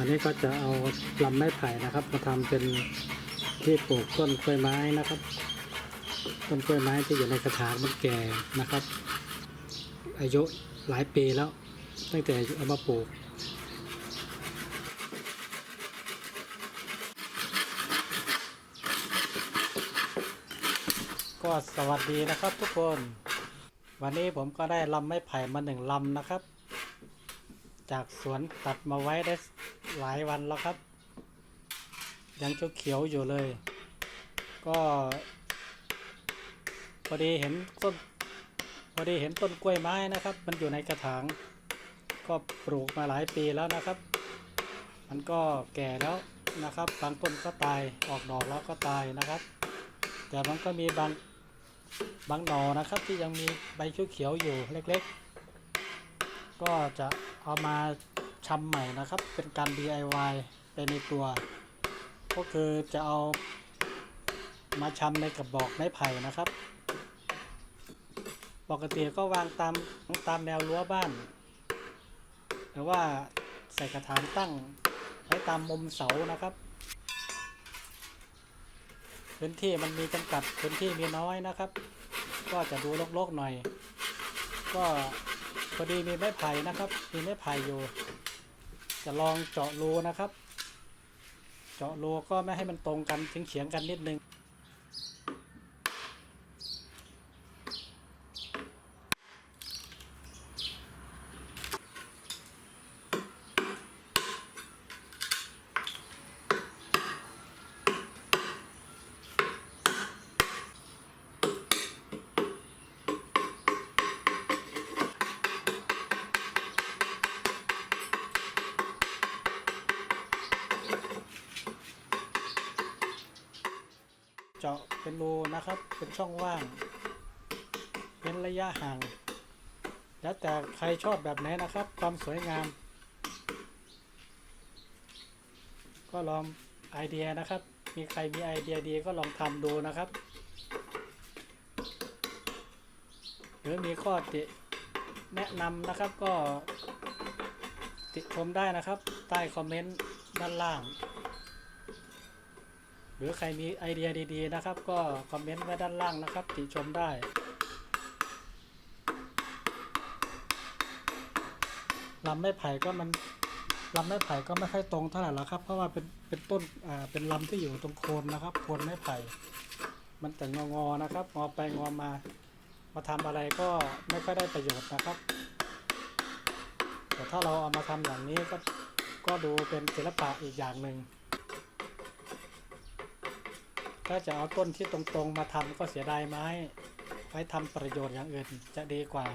อันนี้ก็จะเอาลำไม้ไผ่นะครับ มาทำเป็นที่ปลูกต้นกล้วยไม้นะครับ ต้นกล้วยไม้ที่อยู่ในกระถางมันแก่นะครับ อายุหลายปีแล้ว ตั้งแต่เอามาปลูกก็สวัสดีนะครับทุกคน วันนี้ผมก็ได้ลำไม้ไผ่มาหนึ่งลำนะครับ จากสวนตัดมาไว้ได้หลายวันแล้วครับ ยังเขียวๆอยู่เลย ก็พอดีเห็นต้นพอดีเห็นต้นกล้วยไม้นะครับ มันอยู่ในกระถาง ก็ปลูกมาหลายปีแล้วนะครับ มันก็แก่แล้วนะครับ บางต้นก็ตายออกดอกแล้วก็ตายนะครับ แต่มันก็มีบางบางหน่อนะครับที่ยังมีใบเขียวๆอยู่เล็ก ๆ ก็จะเอามาชำใหม่นะครับ เป็นการ DIY ไปในตัว ก็คือจะเอามาชำในกระบอกไม้ไผ่นะครับ ปกติก็วางตามตามแนวรั้วบ้าน หรือว่าใส่กระถางตั้งไว้ตามมุมเสานะครับ พื้นที่มันมีจำกัดพื้นที่มีน้อยนะครับ ก็จะดูรกๆหน่อย ก็ อดีมีไม้ไผ่นะครับ มีไม้ไผ่อยู่ จะลองเจาะรูนะครับ เจาะรูก็ไม่ให้มันตรงกันถึงเฉียงๆกันนิดนึง เป็นรูนะครับ เป็นช่องว่างเป็นระยะห่าง แล้วแต่ใครชอบแบบไหนนะครับ ความสวยงาม ก็ลองไอเดียนะครับ มีใครมีไอเดียดีก็ลองทำดูนะครับ หรือมีข้อติแนะนำนะครับก็ติชมได้นะครับ ใต้คอมเมนต์ด้านล่าง หรือใครมีไอเดียดีๆนะครับ ก็คอมเมนต์ไว้ด้านล่างนะครับ ติชมได้ลำไม้ไผ่ก็มันลำไม้ไผ่ก็ไม่ค่อยตรงเท่าไหร่ล้วครับ เพราะว่าเป็นเป็นต้นอ่าเป็นลำที่อยู่ตรงโคนนะครับโคนไม้ไผ่ มันแต่งอๆนะครับ งอไปงอมา มาทำอะไรก็ไม่ค่อยได้ประโยชน์นะครับ แต่ถ้าเราเอามาทำอย่างนี้ก็ก็ดูเป็นศิลปะอีกอย่างหนึ่ง ถ้าจะเอาต้นที่ตรงๆมาทำก็เสียดายไม้ไว้ทำประโยชน์อย่างอื่นจะดีกว่า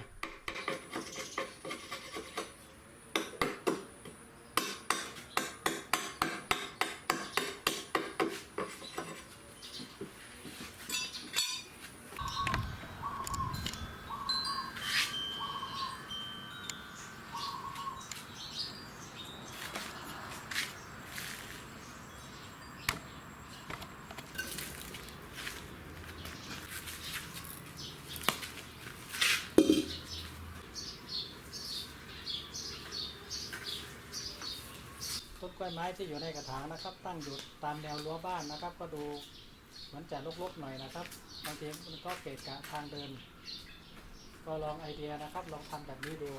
ต้นกล้วยไม้ที่อยู่ในกระถางนะครับ ตั้งอยู่ตามแนวรั้วบ้านนะครับ ก็ดูเหมือนจะรกๆหน่อยนะครับบางทีมันก็เกะกะทางเดิน ก็ลองไอเดียนะครับ ลองทำแบบนี้ดู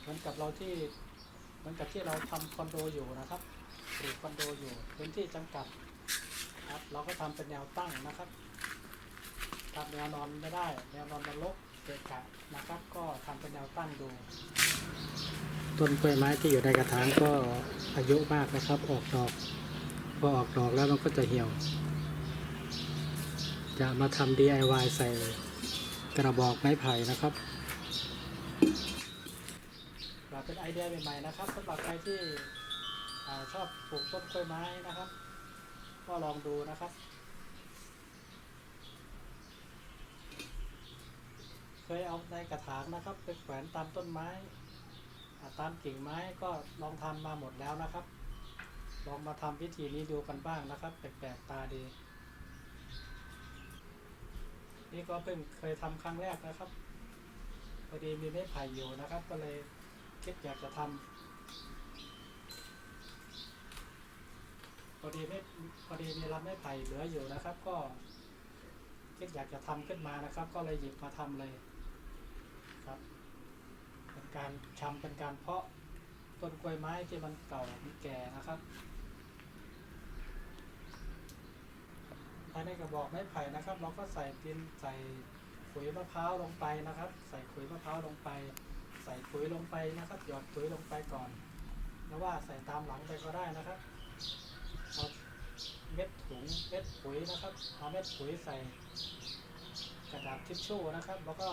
เหมือนกับเราที่เหมือนกับที่เราทำคอนโดอยู่นะครับปลูกคอนโดอยู่พื้นที่จำกัดครับเราก็ทำเป็นแนวตั้งนะครับทำแนวนอนไม่ได้แนวนอนมันรกเกะกะนะครับ ก็ทำเป็นแนวตั้งดู ต้นกล้วยไม้ที่อยู่ในกระถางก็ อายุมากนะครับ ออกดอก พอออกดอกแล้วมันก็จะเหี่ยว จะมาทำ DIY ใส่กระบอกไม้ไผ่นะครับเป็นไอเดียใหม่ๆนะครับสำหรับใครที่ชอบปลูกต้นกล้วยไม้นะครับ ก็ลองดูนะครับ เคยเอาในกระถางนะครับ ไปแขวนตามต้นไม้ ตามกิ่งไม้ก็ลองทำมาหมดแล้วนะครับ ลองมาทำวิธีนี้ดูกันบ้างนะครับ แปลกๆตาดี นี่ก็เพิ่งเคยทำครั้งแรกนะครับพอดีมีไม้ไผ่อยู่นะครับ ก็เลยคิดอยากจะทำอดีไม่พอดีมีลำไม้ไผ่เหลืออยู่นะครับ ก็คิดอยากจะทำขึ้นมานะครับ ก็เลยหยิบมาทำเลยครับ การชำเป็นการเพาะต้นกล้วยไม้ที่มันเก่ามันแก่นะครับภายในกระบอกไม้ไผ่นะครับ เราก็ใส่ดินใส่ขุยมะพร้าวลงไปนะครับ ใส่ขุยมะพร้าวลงไป ใส่ปุ๋ยลงไปนะครับ หยอดปุ๋ยลงไปก่อนหรือว่าใส่ตามหลังไปก็ได้นะครับเอาเม็ดถุงเม็ดปุ๋ยนะครับเอาเม็ดปุ๋ยใส่กระดาษทิชชู่นะครับ แล้วก็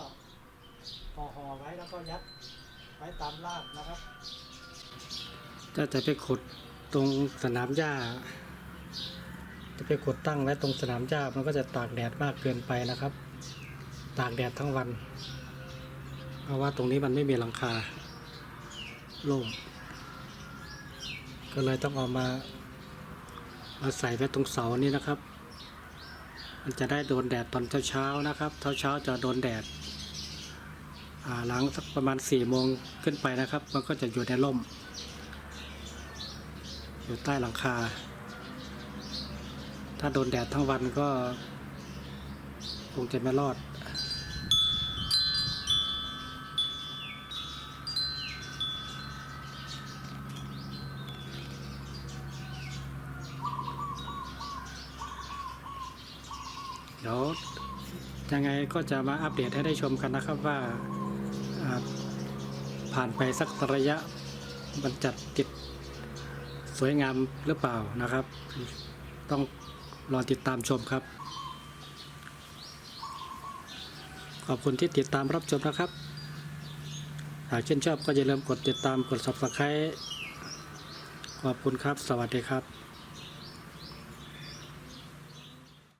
ห่อห่อไว้แล้วก็ยัด ไว้ตามรากนะครับ จะจะไปขุดตรงสนามหญ้า จะไปขุดตั้งไว้ตรงสนามหญ้ามันก็จะตากแดดมากเกินไปนะครับ ตากแดดทั้งวัน เพราะว่าตรงนี้มันไม่มีหลังคาโล่งก็เลยต้องเอามามาใส่ไว้ตรงเสานี้นะครับ มันจะได้โดนแดดตอนเช้าๆนะครับ เช้าๆจะโดนแดด หลังสักประมาณสี่โมงขึ้นไปนะครับ มันก็จะอยู่ในร่ม อยู่ใต้หลังคา ถ้าโดนแดดทั้งวันก็ คงจะไม่รอด เดี๋ยวยังไงก็จะมาอัปเดตให้ได้ชมกันนะครับว่า ผ่านไปสักระยะมันจัดติดสวยงามหรือเปล่านะครับ ต้องรอติดตามชมครับ ขอบคุณที่ติดตามรับชมนะครับ หากชื่นชอบก็อย่าลืมกดติดตามกด subscribe ขอบคุณครับ สวัสดีครับ